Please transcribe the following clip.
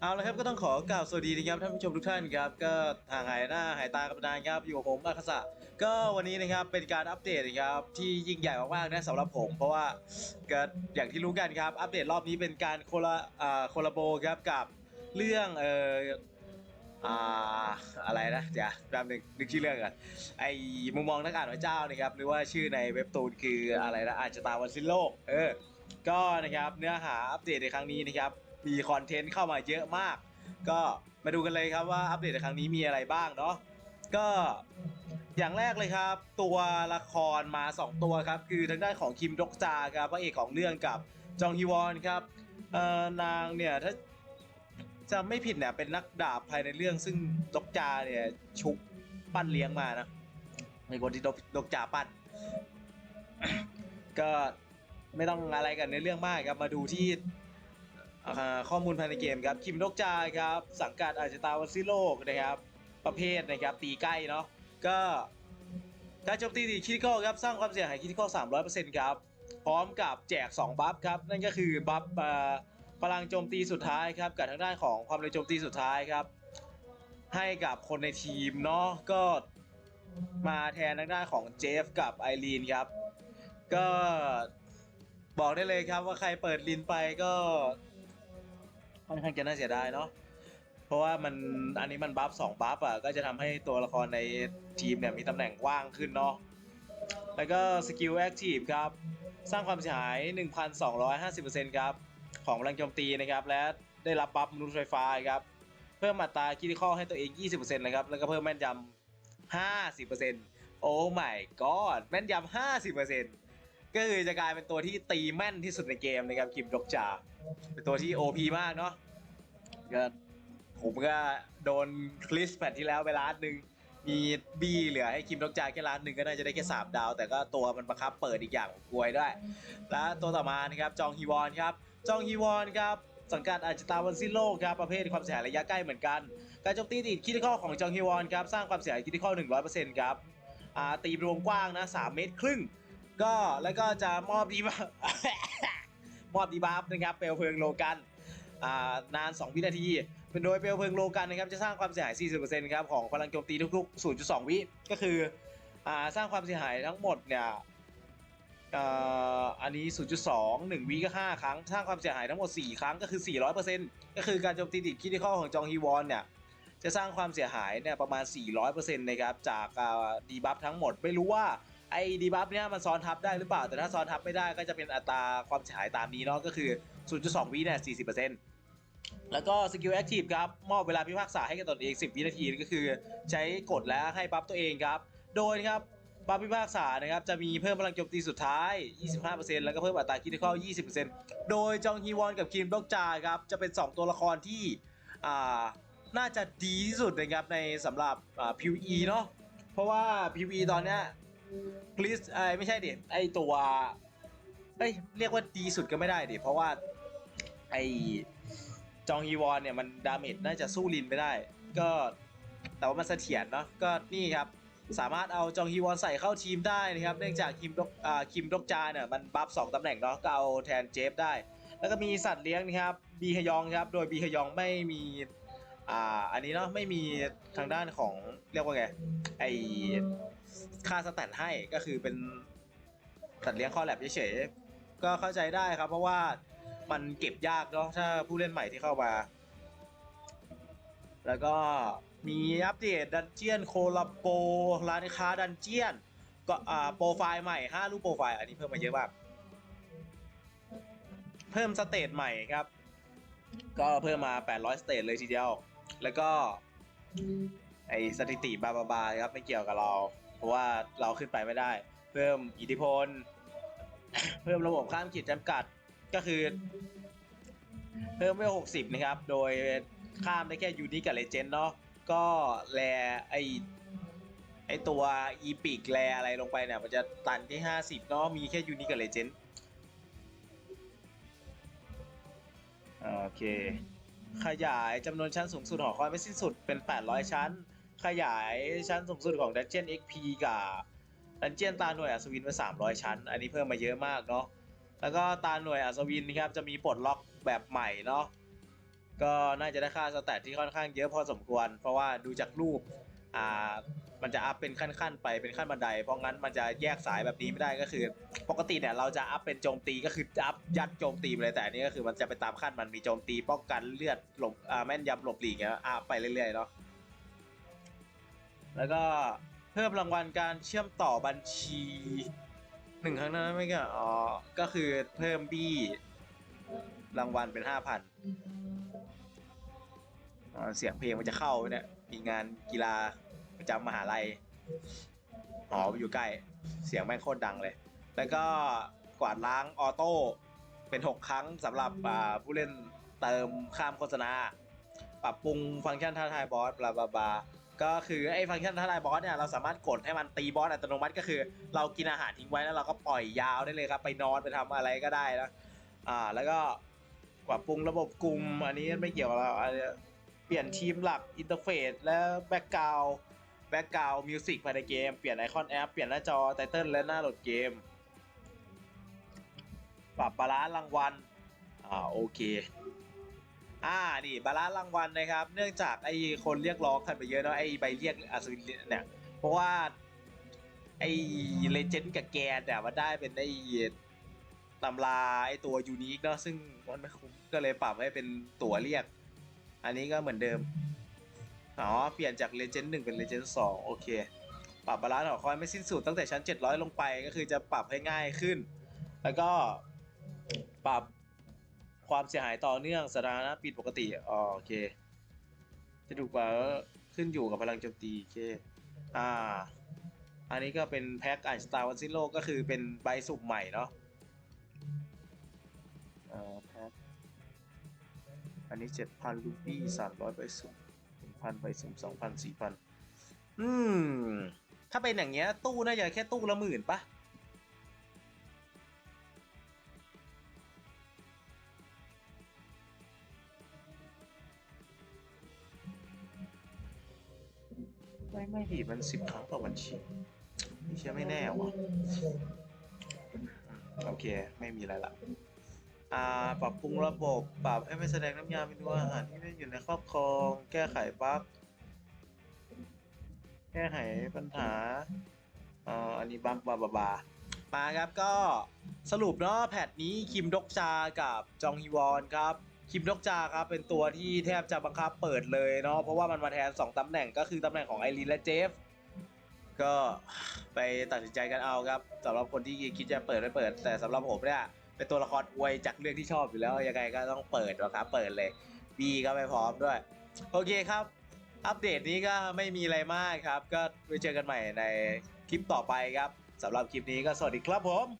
เอาละครับก็ต้องขอกล่าวสวัสดีนะครับท่านผู้ชมทุกท่านครับก็ห่างหายหน้าหายตากับนานครับอยู่กับผมอาคาสะก็วันนี้นะครับเป็นการอัปเดตนะครับที่ยิ่งใหญ่มากๆนะสำหรับผม เพราะว่าก็อย่างที่รู้กันครับอัปเดตรอบนี้เป็นการโคลาอ่าโคลาโบครับกับเรื่องเอ่ออ่าอะไรนะเดี๋ยวแป๊บนึงนึกชื่อเรื่องกันไอ้มุมมองนักอ่านพระเจ้านะครับหรือว่าชื่อในเว็บตูนคืออะไรนะอาจจะตาวันสิ้นโลกเออก็นะครับเนื้อหาอัปเดตในครั้งนี้นะครับ มีคอนเทนต์เข้ามาเยอะมาก ก็มาดูกันเลยครับว่าอัปเดตในครั้งนี้มีอะไรบ้างเนาะก็อย่างแรกเลยครับ ตัวละครมา 2 ตัวครับ คือทางด้านของคิมดกจาครับพระเอกของเรื่องกับจองฮีวอนครับนางเนี่ยถ้าจะไม่ผิดเนี่ยเป็นนักดาบภายในเรื่องซึ่งดกจาเนี่ยชุบปั้นเลี้ยงมานะเป็นคนที่ดกดกจาปั้น ก็ไม่ต้องอะไรกันในเรื่องมากครับมาดูที่ อ่าข้อมูลภายในเกมครับคิมดกจาครับสังกัดอาจจะตาวันซิโลกนะครับประเภทนะครับตีใกล้เนาะก็การโจมตีตีคิดข้อครับสร้างความเสียหายคิดข้อ300%ครับพร้อมกับแจก 2 บัฟครับ นั่นก็คือบัฟอ่าพลังโจมตีสุดท้ายครับกับทางด้านของความเร็วโจมตีสุดท้ายครับ ให้กับคนในทีมเนาะก็มาแทนทางด้านของเจฟกับไอรีนครับ ก็บอกได้เลยครับว่าใครเปิดลินไปก็ ค่อนข้างจะน่าเสียดายเนาะเพราะว่ามันอันนี้มันบัฟสองบัฟอะก็จะทำให้ตัวละครในทีมเนี่ยมีตำแหน่งว่างขึ้นเนาะแล้วก็สกิลแอคทีฟครับ สร้างความเสียหาย 1,250%ครับ ของพลังโจมตีนะครับ และได้รับบัฟมนุษย์ไฟฟ้าครับ เพิ่มอัตราคิดข้อให้ตัวเอง 20%นะครับ แล้วก็เพิ่มแม่นยำ50%โอ้ my god แม่นยำ50% ก็คือจะกลายเป็นตัวที่ตีแม่นที่สุดในเกมนะครับคิมดกจาเป็นตัวที่ OP มากเนาะก็ผมก็โดนคลิสแพทที่แล้วไปล้านหนึ่งมีบี้เหลือให้คิมดกจาแค่ล้านหนึ่งก็น่าจะได้แค่สามดาว แต่ก็ตัวมันบังคับเปิดอีกอย่างกลัวด้วย แล้วตัวต่อมานะครับจองฮีวอนครับจองฮีวอนครับสังกัดอาจจะตาวันซิโลครับประเภทความเสียหายระยะใกล้เหมือนกัน การโจมตีติดคิดข้อของจองฮีวอนครับสร้างความเสียหายคิดข้อ100%ครับอ่าตีรวมกว้างนะ3เมตรครึ่ง ก็แล้วก็จะมอบดีบัฟ มอบดีบัฟนะครับเปลวเพลิงโลกันอ่านาน 2 วินาที เป็นโดยเปลวเพลิงโลกันนะครับจะสร้างความเสียหาย 40%ครับของพลังโจมตีทุกๆ 0.2 วิก็คืออสร้างความเสียหายทั้งหมดเนี่ยอันนี้ 0.2 1วิก็ 5 ครั้ง สร้างความเสียหายทั้งหมด 4 ครั้งก็คือ 400%ก็คือการโจมตีติดคิดที่ข้อของจองฮีวอนเนี่ยจะสร้างความเสียหายเนี่ยประมาณ 400%นะครับจากดีบัฟทั้งหมดไม่รู้ว่า ไอ้ดีบัฟเนี่ยมันซ้อนทับได้หรือเปล่า แต่ถ้าซ้อนทับไม่ได้ก็จะเป็นอัตราความเสียหายตามนี้เนาะก็คือ 0.2 วิเนี่ย40%แล้วก็สกิลแอคทีฟครับ มอบเวลาพิพากษาให้กับตนเอง 10 วินาทีก็คือ ใช้กดแล้วให้บัฟตัวเองครับ โดยนะครับบัฟพิพากษานะครับจะมีเพิ่มพลังโจมตีสุดท้าย 25%แล้วก็เพิ่มอัตราคิดเข้อ20%โดยจองฮีวอนกับคิมบล็อกจาครับจะเป็น 2 ตัวละครที่อ่าน่าจะดีที่สุดนะครับในสำหรับอ่า PVE เนาะเพราะว่า PVE ตอนเนี้ย คลิสไอไม่ใช่ดิไอตัวเอ้ยเรียกว่าดีสุดก็ไม่ได้ดิเพราะว่าไอจองฮีวอนเนี่ยมันดาเมจน่าจะสู้ลินไม่ได้ ก็แต่ว่ามันเสถียรเนาะก็นี่ครับสามารถเอาจองฮีวอนใส่เข้าทีมได้นะครับเนื่องจากคิมดกอ่าคิมดกจาเนี่ยมันบัฟสองตำแหน่งเนาะก็เอาแทนเจฟได้ แล้วก็มีสัตว์เลี้ยงนะครับบีฮยองครับโดยบีฮยองไม่มี อ่า อันนี้เนาะไม่มีทางด้านของเรียกว่าไงไอค่าสแตทให้ก็คือเป็นสัตว์เลี้ยงข้อแลบเฉยๆก็เข้าใจได้ครับ เพราะว่ามันเก็บยากเนาะถ้าผู้เล่นใหม่ที่เข้ามา แล้วก็มีอัปเดตดันเจียนโคลาโปร้านค้าดันเจียน ก็อ่าโปรไฟล์ใหม่ 5 รูปโปรไฟล์ อันนี้เพิ่มมาเยอะมาก เพิ่มสเตตใหม่ครับ ก็เพิ่มมา 800 สเตตเลยทีเดียว แล้วก็ ไอสถิติบาบาบาครับไม่เกี่ยวกับเรา เพราะว่าเราขึ้นไปไม่ได้ เพิ่มอิทธิพล เพิ่มระบบข้ามขีดจำกัดก็คือ เพิ่มไป60นะครับ โดยข้ามได้แค่ยูนิคกับเลเจนด์เนาะก็แลไอไอตัวอีพิกแลอะไรลงไปเนี่ยมันจะตันที่50เนาะมีแค่ยูนิคกับเลเจนด์โอเค ขยายจำนวนชั้นสูงสุดหอคอยไม่สิ้นสุดเป็น 800 ชั้น ขยายชั้นสูงสุดของ Dungeon XP กับ Dungeon ตาหน่วยอัศวินไป300 ชั้น อันนี้เพิ่มมาเยอะมากเนาะแล้วก็ตาหน่วยอัศวินครับจะมีปลดล็อกแบบใหม่เนาะก็น่าจะได้ค่าสแตทที่ค่อนข้างเยอะพอสมควร เพราะว่าดูจากรูปอ่า มันจะอัพเป็นขั้นๆไปเป็นขั้นบันได เพราะงั้นมันจะแยกสายแบบนี้ไม่ได้ก็คือ ปกติเนี่ยเราจะอัพเป็นโจมตีก็คืออัพยัดโจมตีไปเลยแต่อันนี้ก็คือมันจะไปตามขั้นมันมีโจมตีป้องกันเลือดหลบอ่าแม่นยำหลบหลีกเงี้ยอัพไปเรื่อยๆเนาะแล้วก็เพิ่มรางวัลการเชื่อมต่อบัญชีหนึ่งครั้งนั้นไม่ก็อ๋อก็คือเพิ่มบี้รางวัลเป็นห้าพันเสียงเพลงมันจะเข้าเนี่ยมีงานกีฬา ประจำมหาลัยอ๋ออยู่ใกล้ เสียงแม่งโคตรดังเลย แล้วก็กวาดล้างออโต้เป็น 6 ครั้งสำหรับผู้เล่นเติมข้ามโฆษณา ปรับปรุงฟังก์ชันท้าทายบอสบลาบลาบลาก็คือไอ้ฟังก์ชันท้าทายบอสเนี่ยเราสามารถกดให้มันตีบอสอัตโนมัติก็คือ เรากินอาหารทิ้งไว้แล้วเราก็ปล่อยยาวได้เลยครับ ไปนอนไปทำอะไรก็ได้นะอ่าแล้วก็ปรับปรุงระบบกลุ่มอันนี้ไม่เกี่ยวกับเราเปลี่ยนทีมหลักอินเทอร์เฟซและแบ็กกราว แบ็กกราวมิวสิกภายในเกม เปลี่ยนไอคอนแอป เปลี่ยนหน้าจอไตเติลและหน้าโหลดเกม ปรับบาลานซ์รางวัล อ่าโอเค อ่า นี่บาลานซ์รางวัลนะครับ เนื่องจากไอ้คนเรียกร้องกันไปเยอะเนาะไอ้ใบเรียกอัศวินเนี่ย เพราะว่าไอ้เลเจนด์กับแกนเนี่ยมันได้เป็นไอ้ตำราไอ้ตัวยูนิคเนาะซึ่งมันไม่คุ้มก็เลยปรับให้เป็นตั๋วเรียก อันนี้ก็เหมือนเดิม อ๋อ เปลี่ยนจากเลเจนด์หนึ่งเป็นเลเจนด์สองโอเค ปรับบาลานซ์หอคอยไม่สิ้นสุดตั้งแต่ชั้น 700 ลงไปก็คือจะปรับให้ง่ายขึ้น แล้วก็ปรับความเสียหายต่อเนื่องสถานะปิดปกติอ๋อโอเค จะดูกว่าขึ้นอยู่กับพลังโจมตีโอเคอ่า อันนี้ก็เป็นแพ็คไอสตาร์วันซิโลก็คือเป็นใบสุ่มใหม่เนาะอ่าแพ็คอันนี้เจ็ดพันลูปี้สามร้อยใบสุ่ม หนึ่งพันใบสุ่มสองพันสี่พันอืม ถ้าเป็นอย่างเงี้ย ตู้น่าจะแค่ตู้ละหมื่นปะไม่ไม่ดิมันสิบครั้งต่อบัญชีนี่เชื่อไม่แน่วะโอเค ไม่มีอะไรละ อ่าปรับปรุงระบบ ปรับให้ไม่แสดงน้ำยาเมนูอาหารที่ไม่อยู่ในครอบครอง แก้ไขบั๊กแก้ไขปัญหาอ่าอันนี้บั๊กบาบาบามาครับก็สรุปเนาะแพทนี้คิมดกจากับจองฮีวอนครับคิมดกจาครับเป็นตัวที่แทบจะบังคับเปิดเลยเนาะเพราะว่ามันมาแทน 2 ตำแหน่งก็คือตำแหน่งของไอรีนและเจฟก็ไปตัดสินใจกันเอาครับสำหรับคนที่คิดจะเปิดไม่เปิด แต่สำหรับผมเนี่ย เป็นตัวละครอวยจากเรื่องที่ชอบอยู่แล้วยังไงก็ต้องเปิดนะครับ เปิดเลยบีก็ไปพร้อมด้วย โอเคครับ อัปเดตนี้ก็ไม่มีอะไรมากครับ ก็ไปเจอกันใหม่ในคลิปต่อไปครับสำหรับคลิปนี้ก็สวัสดีครับผม